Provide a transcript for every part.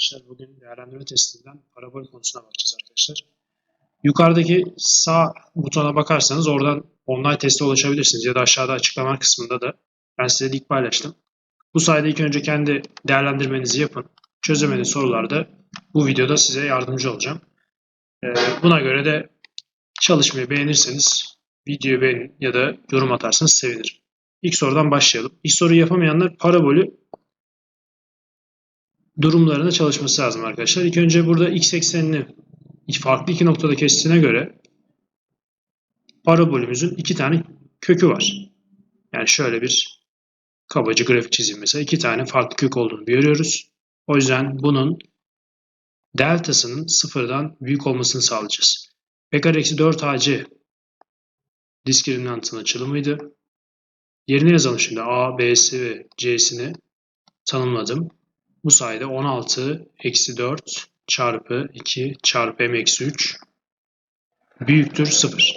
arkadaşlar. Bugün değerlendirme testinden parabol konusuna bakacağız arkadaşlar. Yukarıdaki sağ butona bakarsanız oradan online teste ulaşabilirsiniz ya da aşağıda açıklama kısmında da ben size link paylaştım. Bu sayede ilk önce kendi değerlendirmenizi yapın. Çözemediğiniz sorularda bu videoda size yardımcı olacağım. Ee, buna göre de çalışmayı beğenirseniz videoyu beğenin ya da yorum atarsanız sevinirim. İlk sorudan başlayalım. İlk soruyu yapamayanlar parabolü durumlarında çalışması lazım arkadaşlar. İlk önce burada x eksenini farklı iki noktada kestiğine göre parabolümüzün iki tane kökü var. Yani şöyle bir kabaca grafik çizeyim mesela. iki tane farklı kök olduğunu görüyoruz. O yüzden bunun deltasının sıfırdan büyük olmasını sağlayacağız. P kare eksi 4 AC diskriminantın açılımıydı. Yerine yazalım şimdi A, B'si ve C'sini tanımladım. Bu sayede 16 eksi 4 çarpı 2 çarpı m eksi 3 büyüktür 0.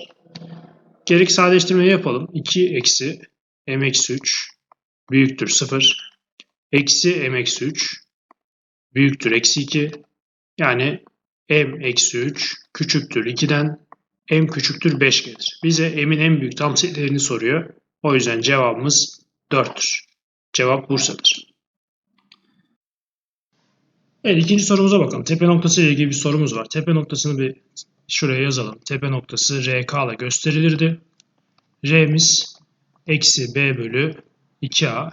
Gerek sadeleştirmeyi yapalım. 2 eksi m eksi 3 büyüktür 0. Eksi m eksi 3 büyüktür eksi 2. Yani m eksi 3 küçüktür 2'den m küçüktür 5 gelir. Bize m'in en büyük tam sayılarını soruyor. O yüzden cevabımız 4'tür. Cevap Bursa'dır. Evet ikinci sorumuza bakalım. Tepe noktası ile ilgili bir sorumuz var. Tepe noktasını bir şuraya yazalım. Tepe noktası RK ile gösterilirdi. R'miz eksi B bölü 2A.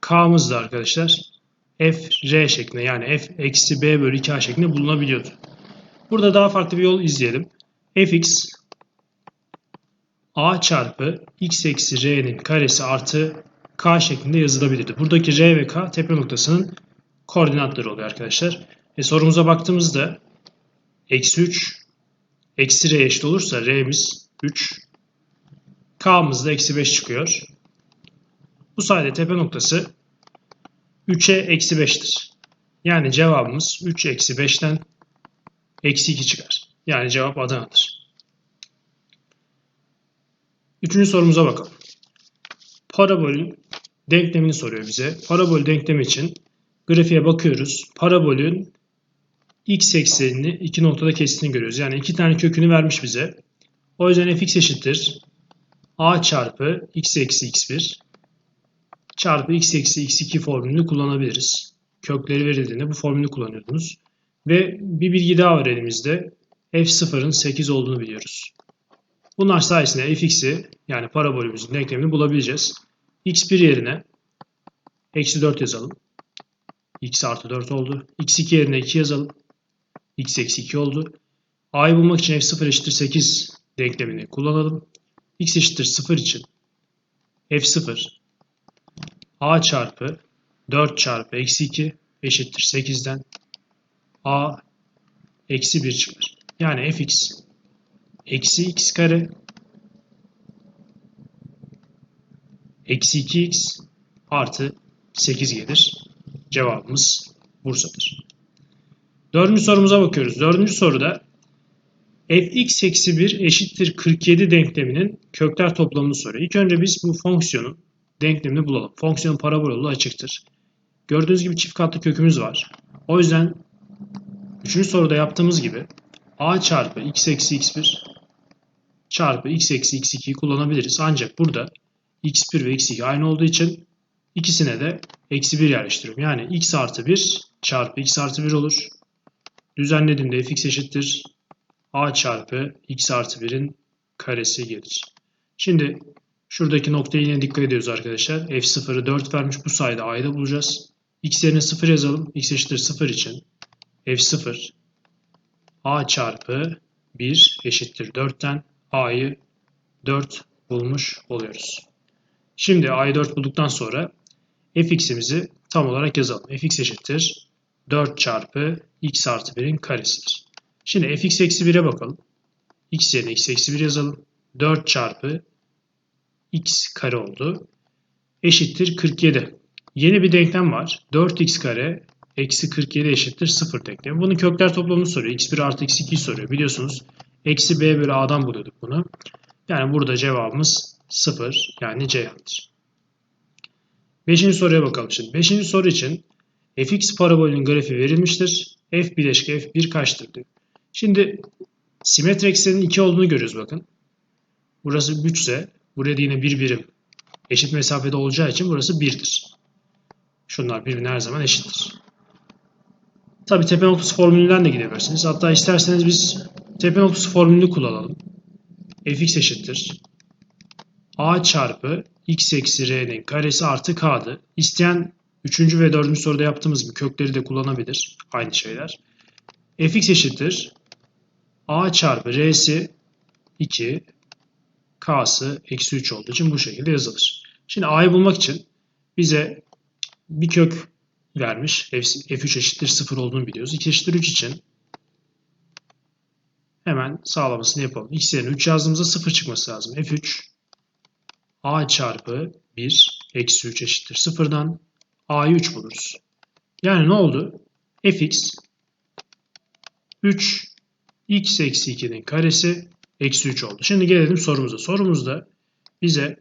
K'mız da arkadaşlar F R şeklinde yani F eksi B bölü 2A şeklinde bulunabiliyordu. Burada daha farklı bir yol izleyelim. Fx A çarpı x eksi R'nin karesi artı K şeklinde yazılabilirdi. Buradaki R ve K tepe noktasının koordinatları oluyor arkadaşlar. E, sorumuza baktığımızda eksi 3 eksi R eşit olursa R'miz 3 K'mız da eksi 5 çıkıyor. Bu sayede tepe noktası 3'e eksi 5'tir. Yani cevabımız 3 eksi 5'ten eksi 2 çıkar. Yani cevap Adana'dır. Üçüncü sorumuza bakalım. Parabolün denklemini soruyor bize. Parabol denklemi için grafiğe bakıyoruz. Parabolün x eksenini iki noktada kestiğini görüyoruz. Yani iki tane kökünü vermiş bize. O yüzden fx eşittir a çarpı x eksi x1 çarpı x eksi x2 formülünü kullanabiliriz. Kökleri verildiğinde bu formülü kullanıyordunuz. Ve bir bilgi daha var elimizde. f0'ın 8 olduğunu biliyoruz. Bunlar sayesinde fx'i yani parabolümüzün denklemini bulabileceğiz. X1 yerine eksi 4 yazalım. x artı 4 oldu. x2 yerine 2 yazalım. x eksi 2 oldu. a'yı bulmak için f0 eşittir 8 denklemini kullanalım. x eşittir 0 için f0 a çarpı 4 çarpı eksi 2 eşittir 8'den a eksi 1 çıkar. Yani fx eksi x kare eksi 2x artı 8 gelir. Cevabımız Bursa'dır. Dördüncü sorumuza bakıyoruz. Dördüncü soruda fx eksi 1 eşittir 47 denkleminin kökler toplamını soruyor. İlk önce biz bu fonksiyonun denklemini bulalım. Fonksiyon parabol olduğu açıktır. Gördüğünüz gibi çift katlı kökümüz var. O yüzden üçüncü soruda yaptığımız gibi a çarpı x eksi x1 çarpı x eksi x2'yi kullanabiliriz. Ancak burada x1 ve x2 aynı olduğu için ikisine de eksi 1 yerleştiriyorum. Yani x artı 1 çarpı x artı 1 olur. Düzenlediğimde fx eşittir a çarpı x artı 1'in karesi gelir. Şimdi şuradaki noktaya yine dikkat ediyoruz arkadaşlar. f0'ı 4 vermiş. Bu sayede a'yı da bulacağız. x yerine 0 yazalım. x eşittir 0 için f0 a çarpı 1 eşittir 4'ten a'yı 4 bulmuş oluyoruz. Şimdi a'yı 4 bulduktan sonra fx'imizi tam olarak yazalım. fx eşittir 4 çarpı x artı 1'in karesidir. Şimdi fx eksi 1'e bakalım. x yerine x eksi 1 yazalım. 4 çarpı x kare oldu. Eşittir 47. Yeni bir denklem var. 4x kare eksi 47 eşittir 0 denklemi. Bunun kökler toplamını soruyor. x1 artı x2'yi soruyor. Biliyorsunuz eksi b bölü a'dan buluyorduk bunu. Yani burada cevabımız 0 yani Ceyhan'dır. Beşinci soruya bakalım şimdi. Beşinci soru için fx parabolünün grafiği verilmiştir. f bileşke f1 kaçtır diyor. Şimdi simetri eksenin 2 olduğunu görüyoruz bakın. Burası 3 ise buraya yine bir birim eşit mesafede olacağı için burası 1'dir. Şunlar birbirine her zaman eşittir. Tabi tepe noktası formülünden de gidebilirsiniz. Hatta isterseniz biz tepe noktası formülünü kullanalım. fx eşittir. A çarpı x eksi r'nin karesi artı k'dı. İsteyen 3. ve 4. soruda yaptığımız gibi kökleri de kullanabilir. Aynı şeyler. fx eşittir. a çarpı r'si 2 k'sı eksi 3 olduğu için bu şekilde yazılır. Şimdi a'yı bulmak için bize bir kök vermiş. f3 eşittir 0 olduğunu biliyoruz. 2 eşittir 3 için hemen sağlamasını yapalım. x yerine 3 yazdığımızda 0 çıkması lazım. f3 a çarpı 1 eksi 3 eşittir 0'dan a'yı 3 buluruz. Yani ne oldu? fx 3 x eksi 2'nin karesi eksi 3 oldu. Şimdi gelelim sorumuza. Sorumuzda bize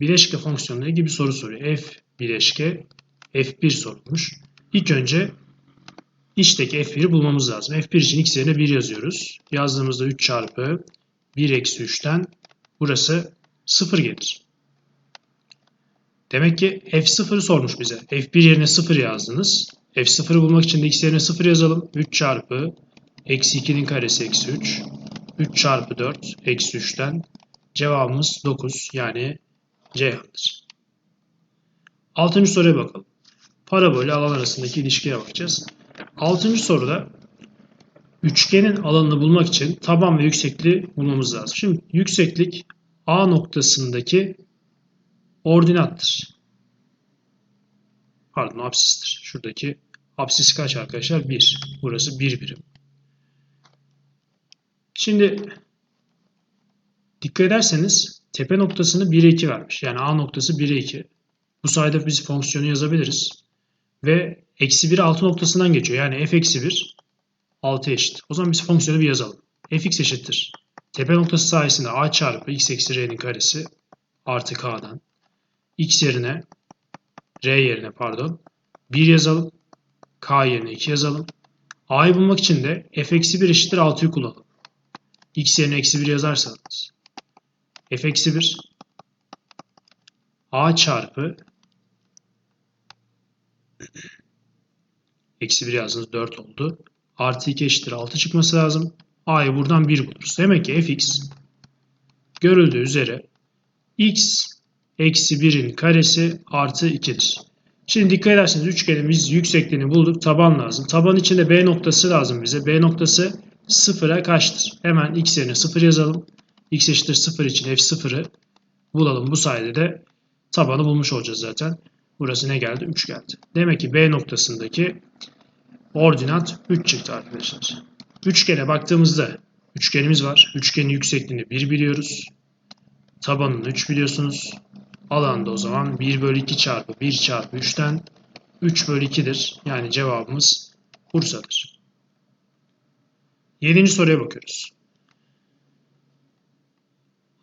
bileşke fonksiyonları gibi soru soruyor. f bileşke f1 sorulmuş. İlk önce içteki f1'i bulmamız lazım. f1 için x yerine 1 yazıyoruz. Yazdığımızda 3 çarpı 1 eksi 3'ten burası 0 gelir. Demek ki f0'ı sormuş bize. f1 yerine 0 yazdınız. f0'ı bulmak için de x yerine 0 yazalım. 3 çarpı eksi 2'nin karesi eksi 3. 3 çarpı 4 eksi 3'ten cevabımız 9 yani Ceyhan'dır. Altıncı soruya bakalım. Parabol alan arasındaki ilişkiye bakacağız. Altıncı soruda üçgenin alanını bulmak için taban ve yüksekliği bulmamız lazım. Şimdi yükseklik A noktasındaki ordinattır. Pardon absistir. Şuradaki absis kaç arkadaşlar? 1. Burası 1 birim. Şimdi dikkat ederseniz tepe noktasını 1'e 2 vermiş. Yani A noktası 1'e 2. Bu sayede biz fonksiyonu yazabiliriz. Ve eksi 1 6 noktasından geçiyor. Yani f eksi 1 6 eşit. O zaman biz fonksiyonu bir yazalım. fx eşittir. Tepe noktası sayesinde a çarpı x eksi r'nin karesi artı k'dan. X yerine r yerine pardon 1 yazalım. k yerine 2 yazalım. a'yı bulmak için de f eksi 1 eşittir 6'yı kullanalım. x yerine eksi 1 yazarsanız f eksi 1 a çarpı eksi 1 yazdınız 4 oldu. Artı 2 eşittir 6 çıkması lazım. a'yı buradan 1 buluruz. Demek ki fx görüldüğü üzere x eksi 1'in karesi artı 2'dir. Şimdi dikkat ederseniz üçgenimiz yüksekliğini bulduk. Taban lazım. Taban içinde B noktası lazım bize. B noktası 0'a kaçtır? Hemen x yerine 0 yazalım. x eşittir 0 için f0'ı bulalım. Bu sayede de tabanı bulmuş olacağız zaten. Burası ne geldi? 3 geldi. Demek ki B noktasındaki ordinat 3 çıktı arkadaşlar. Üçgene baktığımızda üçgenimiz var. Üçgenin yüksekliğini 1 biliyoruz. Tabanını 3 biliyorsunuz. Alanda o zaman 1 bölü 2 çarpı 1 çarpı 3'ten 3 bölü 2'dir. Yani cevabımız Bursa'dır. Yedinci soruya bakıyoruz.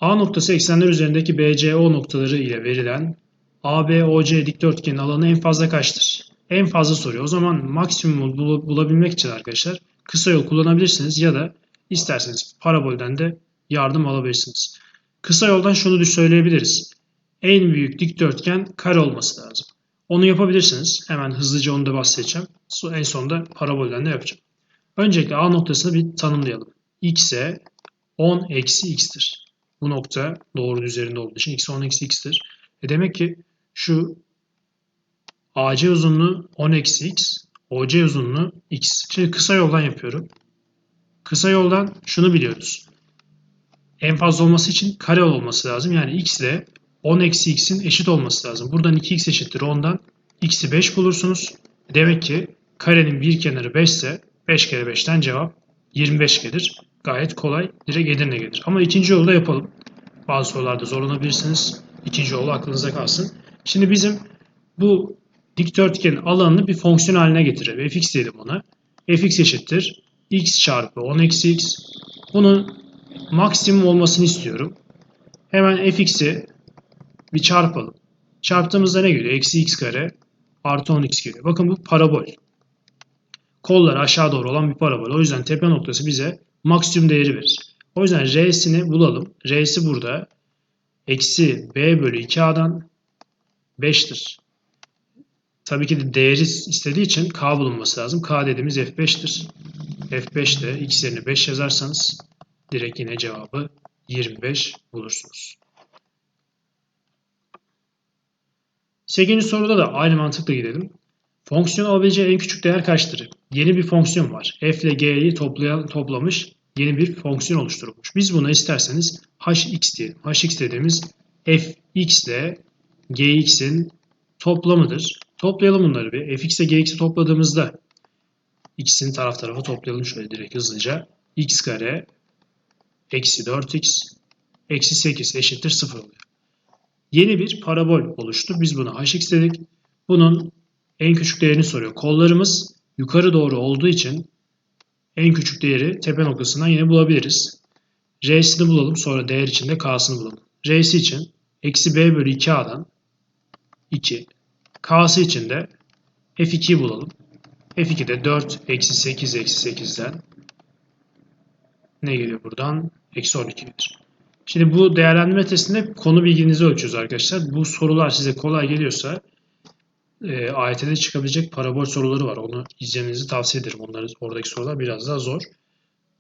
A noktası eksenler üzerindeki BCO noktaları ile verilen ABOC dikdörtgenin alanı en fazla kaçtır? En fazla soruyor. O zaman maksimum bulabilmek için arkadaşlar kısa yol kullanabilirsiniz ya da isterseniz parabolden de yardım alabilirsiniz. Kısa yoldan şunu söyleyebiliriz. En büyük dikdörtgen kare olması lazım. Onu yapabilirsiniz. Hemen hızlıca onu da bahsedeceğim. En sonunda parabolden de yapacağım. Öncelikle A noktasını bir tanımlayalım. X'e 10 eksi x'tir. Bu nokta doğrunun üzerinde olduğu için x 10 eksi x'tir. E demek ki şu AC uzunluğu 10 eksi x, OC uzunluğu x. Şimdi kısa yoldan yapıyorum. Kısa yoldan şunu biliyoruz. En fazla olması için kare olması lazım. Yani x ile 10 eksi x'in eşit olması lazım. Buradan 2x eşittir 10'dan x'i 5 bulursunuz. Demek ki karenin bir kenarı 5 ise 5 kere 5'ten cevap 25 gelir. Gayet kolay. Direkt Edirne gelir. Ama ikinci yolu da yapalım. Bazı sorularda zorlanabilirsiniz. İkinci yolu aklınıza kalsın. Şimdi bizim bu dikdörtgenin alanını bir fonksiyon haline getirelim. fx diyelim ona. fx eşittir. x çarpı 10 eksi x. Bunun maksimum olmasını istiyorum. Hemen fx'i bir çarpalım. Çarptığımızda ne geliyor? Eksi x kare artı 10x geliyor. Bakın bu parabol. Kolları aşağı doğru olan bir parabol. O yüzden tepe noktası bize maksimum değeri verir. O yüzden R'sini bulalım. R'si burada. Eksi B bölü 2A'dan 5'tir. Tabii ki de değeri istediği için K bulunması lazım. K dediğimiz F5'tir. F5'te x yerine 5 yazarsanız direkt yine cevabı 25 bulursunuz. 8. soruda da aynı mantıkla gidelim. Fonksiyon alabileceği en küçük değer kaçtır? Yeni bir fonksiyon var. F ile G'yi toplamış yeni bir fonksiyon oluşturulmuş. Biz buna isterseniz hx diyelim. hx dediğimiz fx ile gx'in toplamıdır. Toplayalım bunları bir. fx ile gx'i topladığımızda x'in taraf tarafa toplayalım şöyle direkt hızlıca. x kare eksi 4x eksi 8 eşittir 0 oluyor. Yeni bir parabol oluştu. Biz buna hx dedik. Bunun en küçük değerini soruyor. Kollarımız yukarı doğru olduğu için en küçük değeri tepe noktasından yine bulabiliriz. R'sini bulalım. Sonra değer içinde K'sını bulalım. R'si için eksi B bölü 2A'dan 2. K'sı için de F2'yi bulalım. F2'de 4 eksi 8 eksi 8'den ne geliyor buradan? Eksi 12 gelir. Şimdi bu değerlendirme testinde konu bilginizi ölçüyoruz arkadaşlar. Bu sorular size kolay geliyorsa e, AYT'de çıkabilecek parabol soruları var. Onu izlemenizi tavsiye ederim. Onları, oradaki sorular biraz daha zor.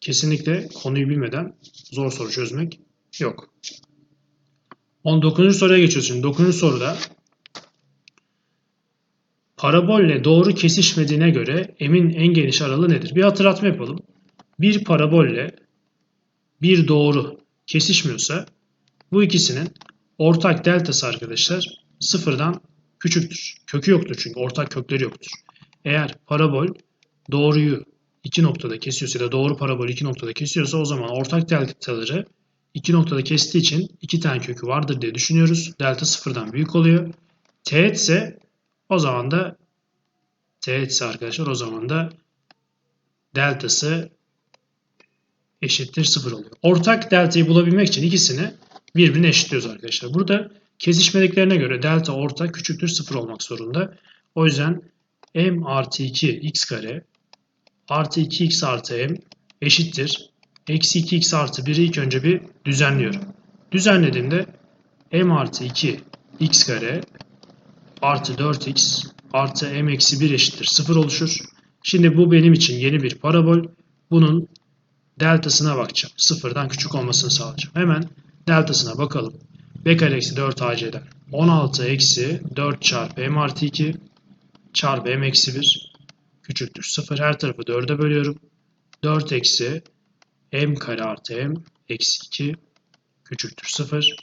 Kesinlikle konuyu bilmeden zor soru çözmek yok. 19. soruya geçiyoruz şimdi. 9. soruda parabolle doğru kesişmediğine göre emin en geniş aralığı nedir? Bir hatırlatma yapalım. Bir parabolle bir doğru kesişmiyorsa bu ikisinin ortak deltası arkadaşlar sıfırdan küçüktür. Kökü yoktur çünkü ortak kökleri yoktur. Eğer parabol doğruyu iki noktada kesiyorsa ya da doğru parabol iki noktada kesiyorsa o zaman ortak deltaları iki noktada kestiği için iki tane kökü vardır diye düşünüyoruz. Delta sıfırdan büyük oluyor. Teğet ise o zaman da teğet ise arkadaşlar o zaman da deltası eşittir sıfır oluyor. Ortak deltayı bulabilmek için ikisini birbirine eşitliyoruz arkadaşlar. Burada kesişmediklerine göre delta ortak küçüktür sıfır olmak zorunda. O yüzden m artı 2 x kare artı 2x artı m eşittir. Eksi 2x artı 1'i ilk önce bir düzenliyorum. Düzenlediğimde m artı 2 x kare artı 4x artı m eksi 1 eşittir 0 oluşur. Şimdi bu benim için yeni bir parabol. Bunun deltasına bakacağım. Sıfırdan küçük olmasını sağlayacağım. Hemen deltasına bakalım. B kare eksi 4 AC'den 16 eksi 4 çarpı m artı 2 çarpı m eksi 1 küçüktür 0. Her tarafı 4'e bölüyorum. 4 eksi m kare artı m eksi 2 küçüktür 0.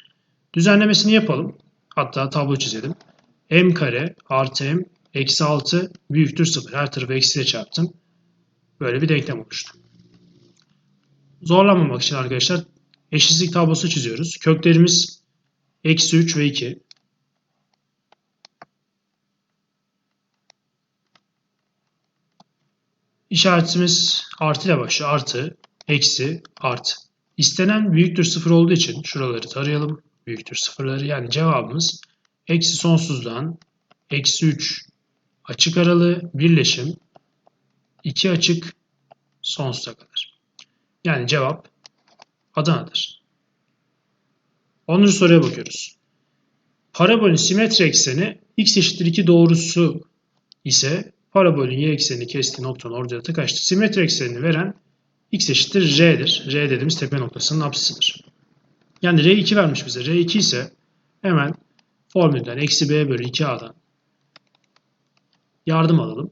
Düzenlemesini yapalım. Hatta tablo çizelim. m kare artı m eksi 6 büyüktür 0. Her tarafı eksiyle çarptım. Böyle bir denklem oluştu. Zorlanmamak için arkadaşlar eşitlik tablosu çiziyoruz. Köklerimiz eksi 3 ve 2. İşaretimiz artı ile başlıyor. Artı, eksi, artı. İstenen büyüktür sıfır olduğu için şuraları tarayalım. Büyüktür sıfırları. Yani cevabımız eksi sonsuzdan eksi 3 açık aralığı birleşim 2 açık sonsuza kadar. Yani cevap Adana'dır. 10. soruya bakıyoruz. Parabolün simetri ekseni x eşittir 2 doğrusu ise parabolün y eksenini kestiği noktanın ordinatı kaçtır? Simetri eksenini veren x eşittir r'dir. r dediğimiz tepe noktasının apsisidir. Yani r2 vermiş bize. r2 ise hemen formülden eksi b bölü 2a'dan yardım alalım.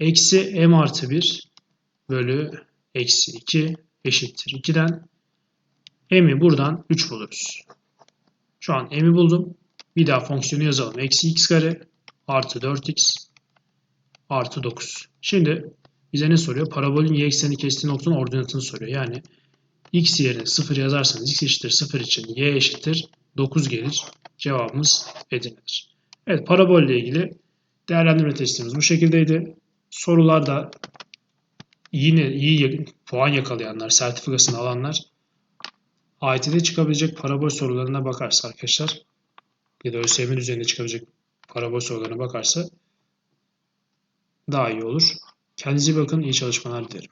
Eksi m artı 1 bölü eksi 2 eşittir 2'den m'i buradan 3 buluruz. Şu an m'i buldum. Bir daha fonksiyonu yazalım. Eksi x kare artı 4x artı 9. Şimdi bize ne soruyor? Parabolün y ekseni kestiği noktanın ordinatını soruyor. Yani x yerine 0 yazarsanız x eşittir 0 için y eşittir 9 gelir. Cevabımız Edirne'dir. Evet parabolle ilgili değerlendirme testimiz bu şekildeydi. Sorularda yine iyi puan yakalayanlar, sertifikasını alanlar AYT'de çıkabilecek parabol sorularına bakarsa arkadaşlar ya da ÖSYM'in üzerinde çıkabilecek parabol sorularına bakarsa daha iyi olur. Kendinize bakın. iyi çalışmalar dilerim.